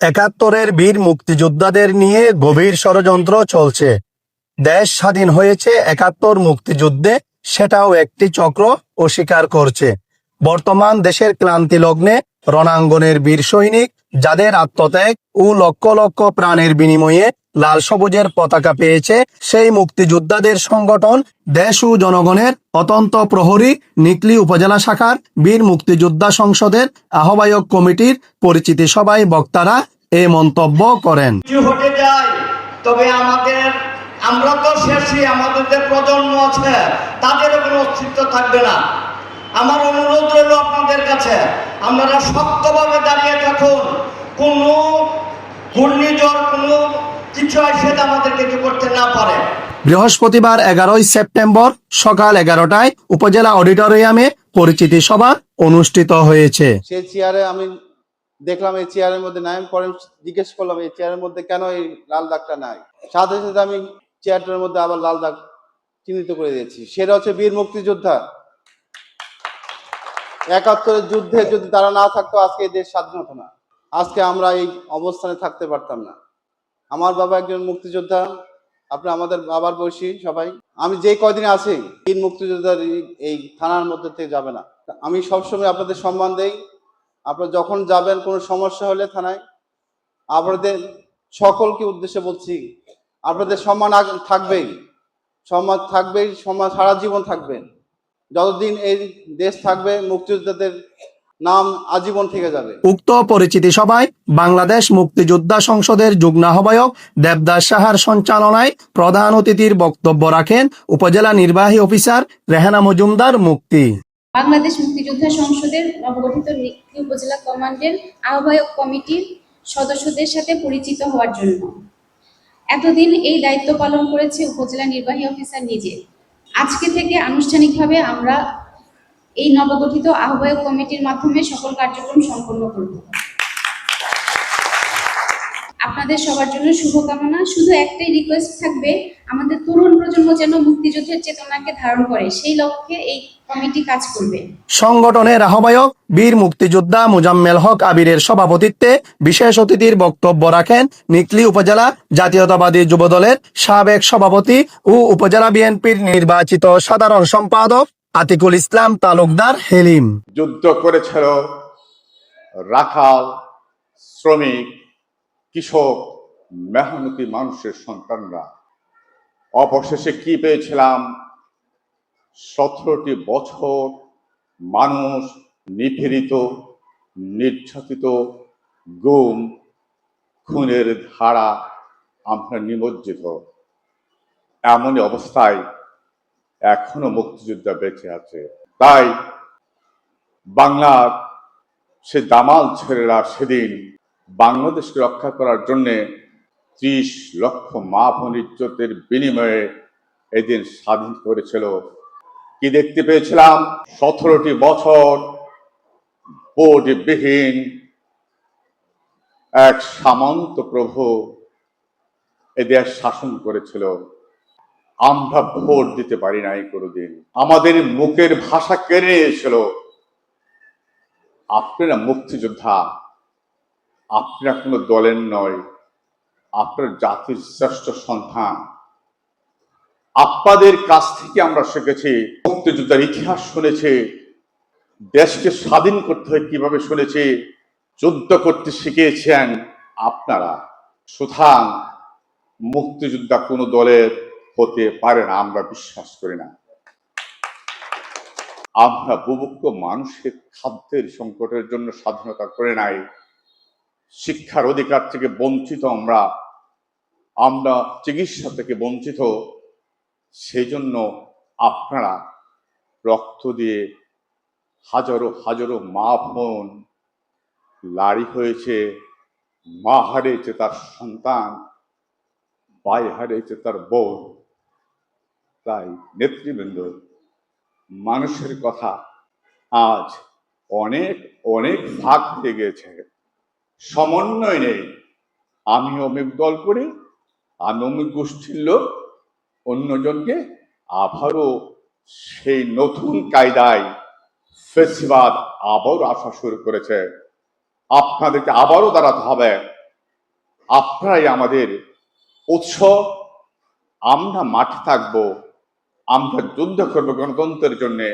একাত্তরের বীর মুক্তিযোদ্ধাদের নিয়ে গভীর ষড়যন্ত্র চলছে। দেশ স্বাধীন হয়েছে একাত্তর মুক্তিযুদ্ধে, সেটাও একটি চক্র অস্বীকার করছে। বর্তমান দেশের ক্লান্তি লগ্নে রণাঙ্গনের বীর সৈনিক, যাদের আত্মত্যাগ ও লক্ষ লক্ষ প্রাণের বিনিময়ে লাল সবুজের পতাকা পেয়েছে সেই মুক্তিযোদ্ধাদের সংগঠন দেশ ও জনগণের অতন্ত প্রহরী নিকলি উপজেলা শাখার বীর মুক্তিযোদ্ধা সংসদের আহ্বায়ক কমিটির পরিচিতি সভায় বক্তারা এ মন্তব্য করেন। তবে আমাদের, আমরা তো শেষই, আমাদের যে প্রজন্ম আছে, তাদেরও কোনো অস্তিত্ব থাকবে না। আমার অনুরোধ রইল আপনাদের কাছে আপনারা শক্তভাবে দাঁড়িয়ে থাকুন। কোনো ঘূর্ণিঝড় কোনো কিছু এসে আমাদেরকে কিছু করতে না পারে। বৃহস্পতিবার এগারোই সেপ্টেম্বর সকাল এগারোটায় উপজেলা অডিটোরিয়ামে পরিচিতি সভা অনুষ্ঠিত হয়েছে। সেই চেয়ারে আমি দেখলাম এই চেয়ারের মধ্যে নাই। পরে জিজ্ঞেস করলাম এই চেয়ারের মধ্যে কেন এই লাল দাগটা নাই? সাথে সাথে আমি চেয়ারটার মধ্যে আবার লাল দাগ চিহ্নিত করে দিয়েছি। সেটা হচ্ছে বীর মুক্তিযোদ্ধা। একাত্তরের যুদ্ধে যদি তারা না থাকতো, আজকে এই দেশ স্বাধীন হতো না। আজকে আমরা এই অবস্থানে থাকতে পারতাম না। আমার বাবা একজন মুক্তিযোদ্ধা, আপনি আমাদের বাবার বয়সী সবাই। আমি যে কয়দিন আছি তিন মুক্তিযোদ্ধার এই- থানার মধ্যে থেকে যাবে না। আমি সবসময় আপনাদের সম্মান দেই। আপনারা যখন যাবেন, কোনো সমস্যা হলে থানায়। আপনাদের সকলকে উদ্দেশ্যে বলছি, আপনাদের সম্মান থাকবেই। সম্মান থাকবেই, সম্মান সারা জীবন থাকবে যতদিন এই দেশ থাকবে মুক্তিযোদ্ধাদের নাম আজীবন থেকে যাবে। উক্ত পরিচিতি সভায় বাংলাদেশ মুক্তিযোদ্ধা সংসদের যুগ্ম আহ্বায়ক দেবদাস সাহার সঞ্চালনায় প্রধান অতিথির বক্তব্য রাখেন উপজেলা নির্বাহী অফিসার রেহানা মজুমদার মুক্তি। বাংলাদেশ মুক্তিযোদ্ধা সংসদের নবগঠিত উপজেলা কমান্ডের আহ্বায়ক কমিটির সদস্যদের সাথে পরিচিত হওয়ার জন্য। এতদিন এই দায়িত্ব পালন করেছে উপজেলা নির্বাহী অফিসার নিজে। আজকে থেকে আনুষ্ঠানিকভাবে আমরা এই নবগঠিত আহ্বায়ক কমিটির মাধ্যমে সকল কার্যক্রম সম্পন্ন করব। আপনাদের সবার জন্য শুভকামনা। শুধু একটাই রিকোয়েস্ট থাকবে আমাদের তরুণ প্রজন্ম যেন মুক্তিযুদ্ধের চেতনাকে ধারণ করে সেই লক্ষ্যে এই কমিটি কাজ করবে। সংগঠনের আহ্বায়ক বীর মুক্তিযোদ্ধা মুজাম্মেল হক আবিরের সভাপতিত্বে বিশেষ অতিথির বক্তব্য রাখেন নিকলি উপজেলা জাতীয়তাবাদী যুবদলের সাবেক সভাপতি ও উপজেলা বিএনপির নির্বাচিত সাধারণ সম্পাদক আতিকুল ইসলাম তালুকদার হেলিম। যুদ্ধ করেছিল রাখাল শ্রমিক কৃষক, মেহনতি মানুষের সন্তানরা। অবশেষে কি পেয়েছিলাম? সতেরোটি বছর মানুষ নিপীড়িত, নির্যাতিত, গুম, খুনের ধারা আমরা নিমজ্জিত। এমনই অবস্থায় এখনও মুক্তিযোদ্ধা বেঁচে আছে। তাই বাংলার সে দামাল ছেলেরা সেদিন বাংলাদেশকে রক্ষা করার জন্যে ত্রিশ লক্ষ মা বোন বিনিময়ে এদিন স্বাধীন করেছিল। কি দেখতে পেয়েছিলাম? সতেরোটি বছর ভোটবিহীন এক সামন্ত প্রভু এদের শাসন করেছিল। আমরা ভোট দিতে পারি নাই কোনোদিন। আমাদের মুখের ভাষা কেড়ে নিয়েছিল। আপনারা মুক্তিযোদ্ধা আপনারা কোনো দলের নয়, আপনার জাতির শ্রেষ্ঠ সন্তান। আপনাদের কাছ থেকে আমরা শিখেছি, মুক্তিযোদ্ধার ইতিহাস শুনেছি, দেশকে স্বাধীন করতে হয় কীভাবে শুনেছি, যুদ্ধ করতে শিখিয়েছেন আপনারা। সুতরাং মুক্তিযোদ্ধা কোনো দলের হতে পারে না, আমরা বিশ্বাস করি না। আমরা বুভুক্ষ মানুষের খাদ্যের সংকটের জন্য স্বাধীনতা করে নাই। শিক্ষার অধিকার থেকে বঞ্চিত আমরা আমরা চিকিৎসা থেকে বঞ্চিত সেই জন্য আপনারা রক্ত দিয়ে হাজারো হাজারো মা বোন, লাড়ি হয়েছে, মা হারিয়েছে তার সন্তান, ভাই হারিয়েছে তার বোন। তাই নেতৃবৃন্দ, মানুষের কথা আজ অনেক অনেক ভাগ হয়ে গেছে সমন্বয় নেই। আমি অমিক দল করি আমি অমিক গোষ্ঠীর লোক, অন্যজনকে আবারও সেই নতুন কায়দায় ফেসিবাদ আবারও আসা শুরু করেছে। আপনাদেরকে আবারও দাঁড়াতে হবে। আপনারাই আমাদের উৎস আমরা মাঠে থাকব, আমরা যুদ্ধ করব গণতন্ত্রের জন্যে।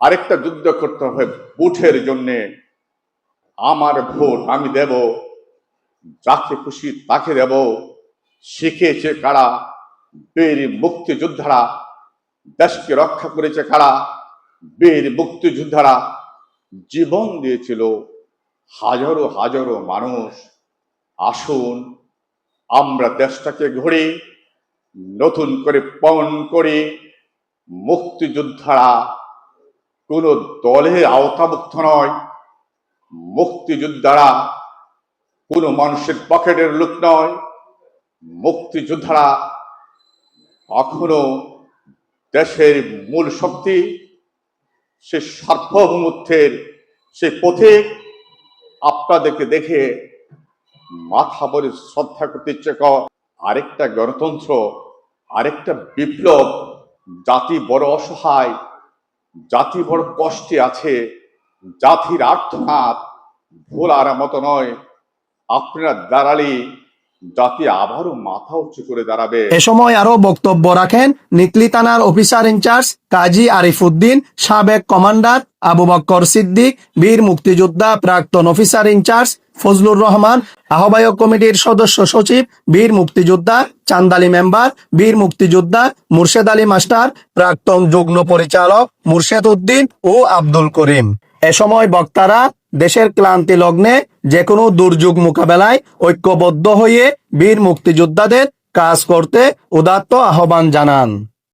আরেকটা যুদ্ধ করতে হবে বুথের জন্যে। আমার ভোট আমি দেব। যাকে খুশি তাকে দেব। শিখেছে কারা? বীর মুক্তিযোদ্ধারা। দেশকে রক্ষা করেছে কারা? বীর মুক্তিযোদ্ধারা। জীবন দিয়েছিল হাজারো হাজারো মানুষ। আসুন, আমরা দেশটাকে ঘুরে নতুন করে পণ করে। মুক্তিযোদ্ধারা কোনো দলের আওতাভুক্ত নয়। মুক্তিযোদ্ধারা কোনো মানুষের পকেটের লোক নয়। মুক্তিযোদ্ধারা কখনো দেশের মূল শক্তি, সে সার্বভৌমত্বের সে পথে আপনাদেরকে দেখে মাথা বলে শ্রদ্ধা করতে ইচ্ছে কর। আরেকটা গণতন্ত্র, আরেকটা বিপ্লব, জাতি বড় অসহায়, জাতি বড় কষ্টে আছে। জাতির আর্থ ভোলার মতো নয়। আপনারা দাঁড়ালে জাতি আবারও মাথা উঁচু করে দাঁড়াবে। এ সময় আরও বক্তব্য রাখেন নিকলি থানার অফিসার ইনচার্জ কাজী আরিফুদ্দিন, সাবেক কমান্ডার আবু বক্কর সিদ্দিক, বীর মুক্তিযোদ্ধা প্রাক্তন অফিসার ইনচার্জ ফজলুর রহমান, আহ্বায়ক কমিটির সদস্য সচিব, বীর মুক্তিযোদ্ধা চান্দালি মেম্বার, বীর মুক্তিযোদ্ধা মুর্শেদ আলী মাস্টার, প্রাক্তন যুগ্ম পরিচালক মুর্শেদ উদ্দিন ও আব্দুল করিম। এ সময় বক্তারা দেশের ক্লান্তি লগ্নে যে কোনো দুর্যোগ মোকাবেলায় ঐক্যবদ্ধ হয়ে বীর মুক্তিযোদ্ধাদের কাজ করতে উদাত্ত আহ্বান জানান।